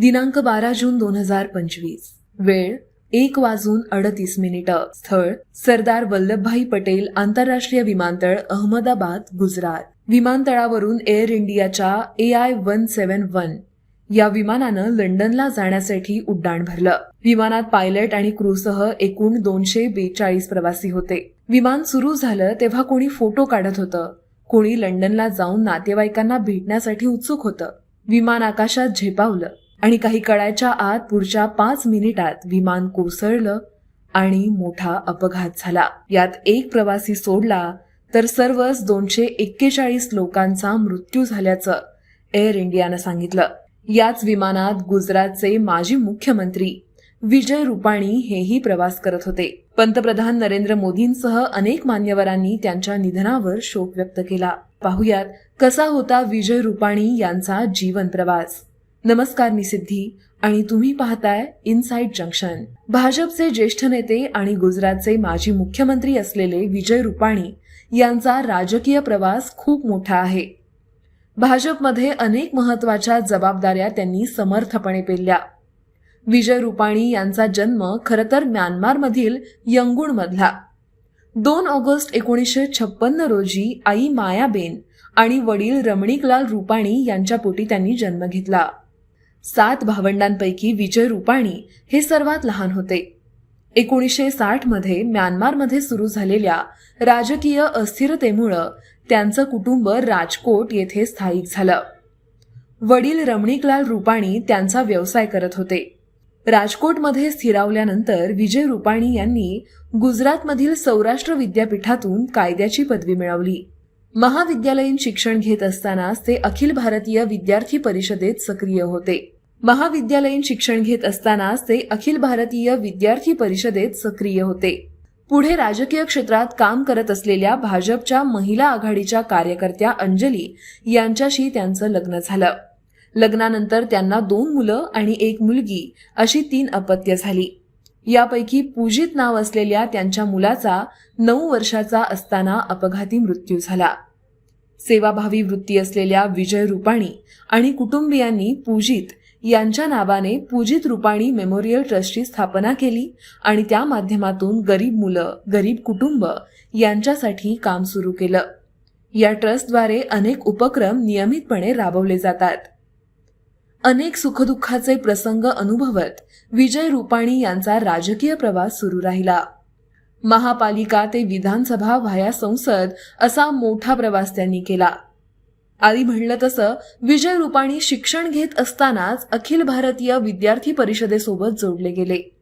दिनांक बारा जून दोन हजार पंचवीस. वेळ एक वाजून अडतीस मिनिटं. स्थळ सरदार वल्लभभाई पटेल आंतरराष्ट्रीय विमानतळ अहमदाबाद गुजरात. विमानतळावरून एअर इंडियाच्या A I one seven one. या विमानानं लंडनला जाण्यासाठी उड्डाण भरलं. विमानात पायलट आणि क्रूसह एकूण दोनशे बेचाळीस प्रवासी होते. विमान सुरू झालं तेव्हा कोणी फोटो काढत होतं. कोणी लंडनला जाऊन नातेवाईकांना भेटण्यासाठी उत्सुक होतं. विमान आकाशात झेपावलं. आणि काही कळायच्या आत पुढच्या पाच मिनिटात विमान कोसळलं आणि मोठा अपघात झाला. यात एक प्रवासी सोडला तर सर्वच दोनशे एक्केचाळीस लोकांचा मृत्यू झाल्याचं एअर इंडियानं सांगितलं. याच विमानात गुजरातचे माजी मुख्यमंत्री विजय रुपाणी हेही प्रवास करत होते. पंतप्रधान नरेंद्र मोदींसह अनेक मान्यवरांनी त्यांच्या निधनावर शोक व्यक्त केला. पाहुयात कसा होता विजय रुपाणी यांचा जीवन प्रवास. नमस्कार मी सिद्धी आणि तुम्ही पाहताय इनसाइड जंक्शन. भाजपचे ज्येष्ठ नेते आणि गुजरातचे माजी मुख्यमंत्री असलेले विजय रुपाणी यांचा राजकीय प्रवास खूप मोठा आहे. भाजपमध्ये अनेक महत्त्वाच्या जबाबदाऱ्या त्यांनी समर्थपणे पेलल्या. विजय रुपाणी यांचा जन्म खरंतर म्यानमारमधील यंगूणमधला. दोन ऑगस्ट एकोणीसशे छप्पन्न रोजी आई मायाबेन आणि वडील रमणीकलाल रुपाणी यांच्या पोटी त्यांनी जन्म घेतला. सात भावंडांपैकी विजय रुपाणी हे सर्वात लहान होते. एकोणीसशे साठमध्ये म्यानमारमध्ये सुरू झालेल्या राजकीय अस्थिरतेमुळं त्यांचं कुटुंब राजकोट येथे स्थायिक झालं. वडील रमणीकलाल रुपाणी त्यांचा व्यवसाय करत होते. राजकोटमध्ये स्थिरावल्यानंतर विजय रुपाणी यांनी गुजरातमधील सौराष्ट्र विद्यापीठातून कायद्याची पदवी मिळवली. महाविद्यालयीन शिक्षण घेत असतानाच ते अखिल भारतीय विद्यार्थी परिषदेत सक्रिय होते. महाविद्यालयीन शिक्षण घेत असतानाच ते अखिल भारतीय विद्यार्थी परिषदेत सक्रिय होते. पुढे राजकीय क्षेत्रात काम करत असलेल्या भाजपच्या महिला आघाडीच्या कार्यकर्त्या अंजली यांच्याशी त्यांचं लग्न झालं. लग्नानंतर त्यांना दोन मुलं आणि एक मुलगी अशी तीन अपत्य झाली. यापैकी पूजित नाव असलेल्या त्यांच्या मुलाचा नऊ वर्षाचा असताना अपघाती मृत्यू झाला. सेवाभावी वृत्ती असलेल्या विजय रुपाणी आणि कुटुंबियांनी पूजित यांच्या नावाने पूजित रुपाणी मेमोरियल ट्रस्टची स्थापना केली आणि त्या माध्यमातून गरीब मुलं गरीब कुटुंब यांच्यासाठी काम सुरू केलं. या ट्रस्टद्वारे अनेक उपक्रम नियमितपणे राबवले जातात. अनेक सुखदुःखाचे प्रसंग अनुभवत विजय रुपाणी यांचा राजकीय प्रवास सुरू राहिला. महापालिका ते विधानसभा व्हाया संसद असा मोठा प्रवास त्यांनी केला. आधी म्हणलं तसं विजय रुपाणी शिक्षण घेत असतानाच अखिल भारतीय विद्यार्थी परिषदेसोबत जोडले गेले.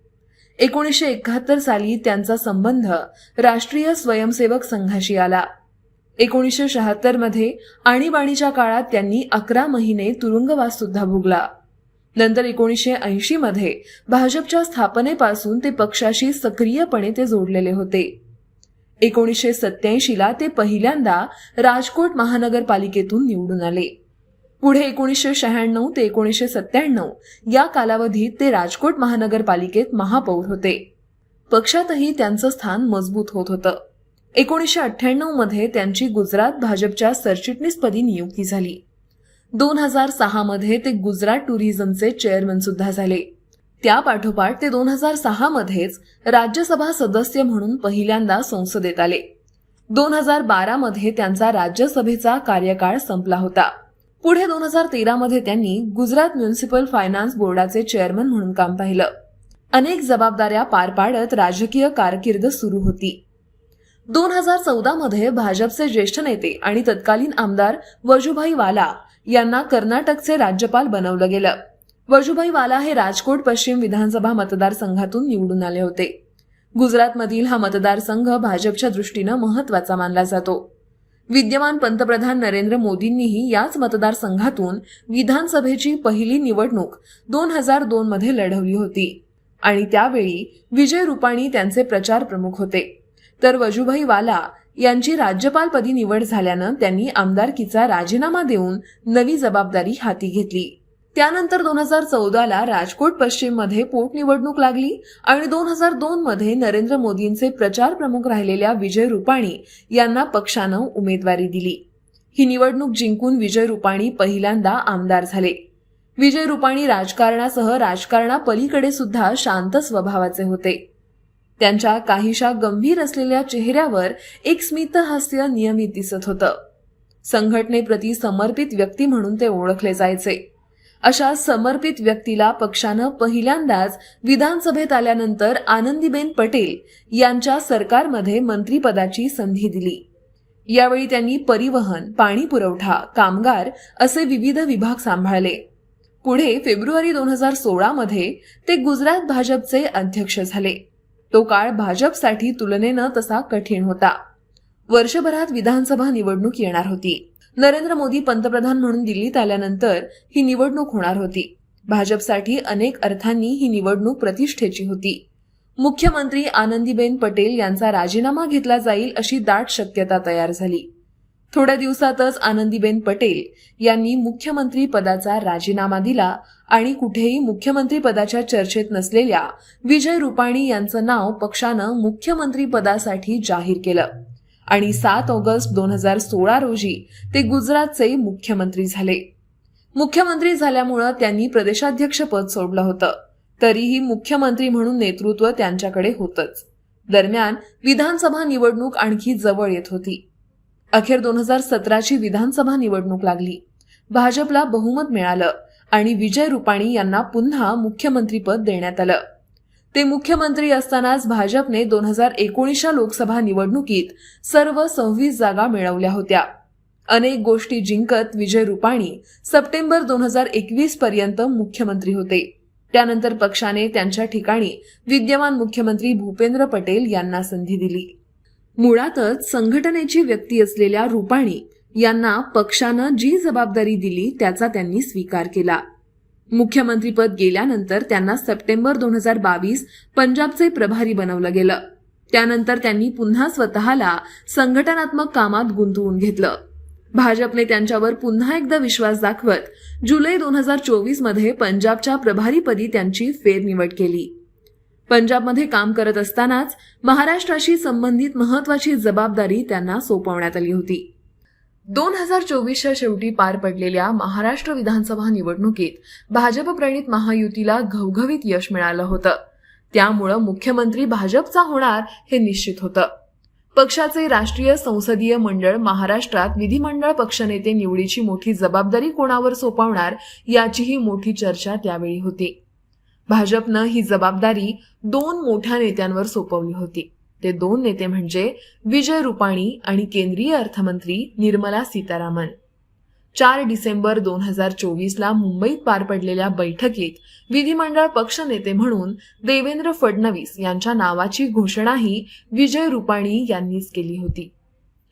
एकोणीसशे एकाहत्तर साली त्यांचा संबंध राष्ट्रीय स्वयंसेवक संघाशी आला. एकोणीसशे शहात्तरमध्ये आणीबाणीच्या काळात त्यांनी अकरा महिने तुरुंगवास सुद्धा भोगला. नंतर एकोणीसशे ऐंशी मध्ये भाजपच्या स्थापनेपासून ते पक्षाशी सक्रियपणे ते जोडलेले होते. एकोणीसशे सत्याऐंशीला ते पहिल्यांदा राजकोट महानगरपालिकेतून निवडून आले. पुढे एकोणीसशे शहाण्णव ते एकोणीसशे सत्त्याण्णव या कालावधीत ते राजकोट महानगरपालिकेत महापौर होते. पक्षातही त्यांचं स्थान मजबूत होत होतं. एकोणीसशे अठ्ठ्याण्णवमध्ये त्यांची गुजरात भाजपच्या सरचिटणीसपदी नियुक्ती झाली. दोन हजार सहामध्ये ते गुजरात टुरिझमचे चेअरमन सुद्धा झाले. त्या पाठोपाठ ते दोन हजार सहामध्येच राज्यसभा सदस्य म्हणून पहिल्यांदा संसदेत आले. दोन हजार बारामध्ये त्यांचा राज्यसभेचा कार्यकाळ संपला होता. पुढे दोन हजार तेरामध्ये त्यांनी गुजरात म्युनिसिपल फायनान्स बोर्डाचे चेअरमन म्हणून काम पाहिलं. अनेक जबाबदाऱ्या पार पाडत राजकीय कारकीर्द सुरू होती. दोन हजार चौदा मध्ये भाजपचे ज्येष्ठ नेते आणि तत्कालीन आमदार वजुभाई वाला यांना कर्नाटकचे राज्यपाल बनवलं गेलं. वजुभाई वाला हे राजकोट पश्चिम विधानसभा मतदारसंघातून निवडून आले होते. गुजरातमधील हा मतदारसंघ भाजपच्या दृष्टीनं महत्त्वाचा मानला जातो. विद्यमान पंतप्रधान नरेंद्र मोदींनीही याच मतदारसंघातून विधानसभेची पहिली निवडणूक दोन हजार दोन मध्ये लढवली होती. आणि त्यावेळी विजय रुपाणी त्यांचे प्रचार प्रमुख होते. तर वजूभाई वाला यांची राज्यपालपदी निवड झाल्यानं त्यांनी आमदारकीचा राजीनामा देऊन नवी जबाबदारी हाती घेतली. त्यानंतर दोन हजार चौदाला राजकोट पश्चिममध्ये पोटनिवडणूक लागली आणि दोन हजार दोन मध्ये नरेंद्र मोदींचे प्रचार प्रमुख राहिलेल्या विजय रुपाणी यांना पक्षानं उमेदवारी दिली. ही निवडणूक जिंकून विजय रुपाणी पहिल्यांदा आमदार झाले. विजय रुपाणी राजकारणासह राजकारणापलीकडे सुद्धा शांत स्वभावाचे होते. त्यांच्या काहीशा गंभीर असलेल्या चेहऱ्यावर एक स्मित हास्य नियमित दिसत होतं. संघटनेप्रती समर्पित व्यक्ती म्हणून ते ओळखले जायचे. अशा समर्पित व्यक्तीला पक्षानं पहिल्यांदाच विधानसभेत आल्यानंतर आनंदीबेन पटेल यांच्या सरकारमध्ये मंत्रीपदाची संधी दिली. यावेळी त्यांनी परिवहन पाणी पुरवठा कामगार असे विविध विभाग सांभाळले. पुढे फेब्रुवारी दोन हजार सोळामध्ये ते गुजरात भाजपचे अध्यक्ष झाले. तो काळ भाजपसाठी तुलनेनं तसा कठीण होता. वर्षभरात विधानसभा निवडणूक येणार होती. नरेंद्र मोदी पंतप्रधान म्हणून दिल्लीत आल्यानंतर ही निवडणूक होणार होती. भाजपसाठी अनेक अर्थांनी ही निवडणूक प्रतिष्ठेची होती. मुख्यमंत्री आनंदीबेन पटेल यांचा राजीनामा घेतला जाईल अशी दाट शक्यता तयार झाली. थोड्या दिवसातच आनंदीबेन पटेल यांनी मुख्यमंत्री पदाचा राजीनामा दिला आणि कुठेही मुख्यमंत्री पदाच्या चर्चेत नसलेल्या विजय रुपाणी यांचं नाव पक्षानं मुख्यमंत्री पदासाठी जाहीर केलं. आणि सात ऑगस्ट दोन हजार सोळा रोजी ते गुजरातचे मुख्यमंत्री झाले. मुख्यमंत्री झाल्यामुळं त्यांनी प्रदेशाध्यक्षपद सोडलं होतं. तरीही मुख्यमंत्री म्हणून नेतृत्व त्यांच्याकडे होतच. दरम्यान विधानसभा निवडणूक आणखी जवळ येत होती. अखेर दोन हजार सतराची विधानसभा निवडणूक लागली. भाजपला बहुमत मिळालं आणि विजय रुपाणी यांना पुन्हा मुख्यमंत्रीपद देण्यात आलं. ते मुख्यमंत्री असतानाच भाजपने दोन हजार एकोणीसच्या लोकसभा निवडणुकीत सर्व सव्वीस जागा मिळवल्या होत्या. अनेक गोष्टी जिंकत विजय रुपाणी सप्टेंबर दोन हजार एकवीस पर्यंत मुख्यमंत्री होते. त्यानंतर पक्षाने त्यांच्या ठिकाणी विद्यमान मुख्यमंत्री भूपेंद्र पटेल यांना संधी दिली. मुळातच संघटनेची व्यक्ती असलेल्या रुपाणी यांना पक्षानं जी जबाबदारी दिली त्याचा त्यांनी स्वीकार केला. मुख्यमंत्रीपद गेल्यानंतर त्यांना सप्टेंबर दोन हजार बावीस पंजाबचे प्रभारी बनवलं गेलं. त्यानंतर त्यांनी पुन्हा स्वतःला संघटनात्मक कामात गुंतवून घेतलं. भाजपने त्यांच्यावर पुन्हा एकदा विश्वास दाखवत जुलै दोन हजार चोवीसमध्ये पंजाबच्या प्रभारीपदी त्यांची फेरनिवड केली. पंजाबमध्ये काम करत असतानाच महाराष्ट्राशी संबंधित महत्वाची जबाबदारी त्यांना सोपवण्यात आली होती. दोन हजार चोवीसच्या शेवटी पार पडलेल्या महाराष्ट्र विधानसभा निवडणुकीत भाजप प्रणित महायुतीला घवघवीत यश मिळालं होतं. त्यामुळं मुख्यमंत्री भाजपचा होणार हे निश्चित होतं. पक्षाचे राष्ट्रीय संसदीय मंडळ महाराष्ट्रात विधिमंडळ पक्षनेते निवडीची मोठी जबाबदारी कोणावर सोपवणार याचीही मोठी चर्चा त्यावेळी होती. भाजपनं ही जबाबदारी दोन मोठ्या नेत्यांवर सोपवली होती. ते दोन नेते म्हणजे विजय रुपाणी आणि केंद्रीय अर्थमंत्री निर्मला सीतारामन. चार डिसेंबर दोन हजार चोवीसला मुंबईत पार पडलेल्या बैठकीत विधिमंडळ पक्षनेते म्हणून देवेंद्र फडणवीस यांच्या नावाची घोषणाही विजय रुपाणी यांनीच केली होती.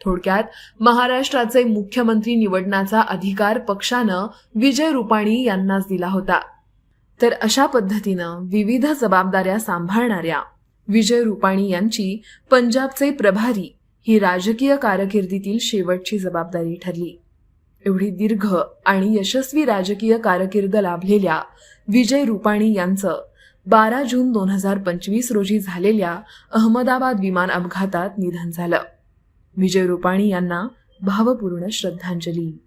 थोडक्यात महाराष्ट्राचे मुख्यमंत्री निवडण्याचा अधिकार पक्षानं विजय रुपाणी यांनाच दिला होता. तर अशा पद्धतीनं विविध जबाबदाऱ्या सांभाळणाऱ्या विजय रुपाणी यांची पंजाबचे प्रभारी ही राजकीय कारकिर्दीतील शेवटची जबाबदारी ठरली. एवढी दीर्घ आणि यशस्वी राजकीय कारकीर्द लाभलेल्या विजय रुपाणी यांचं बारा जून दोन हजार पंचवीस रोजी झालेल्या अहमदाबाद विमान अपघातात निधन झालं. विजय रुपाणी यांना भावपूर्ण श्रद्धांजली.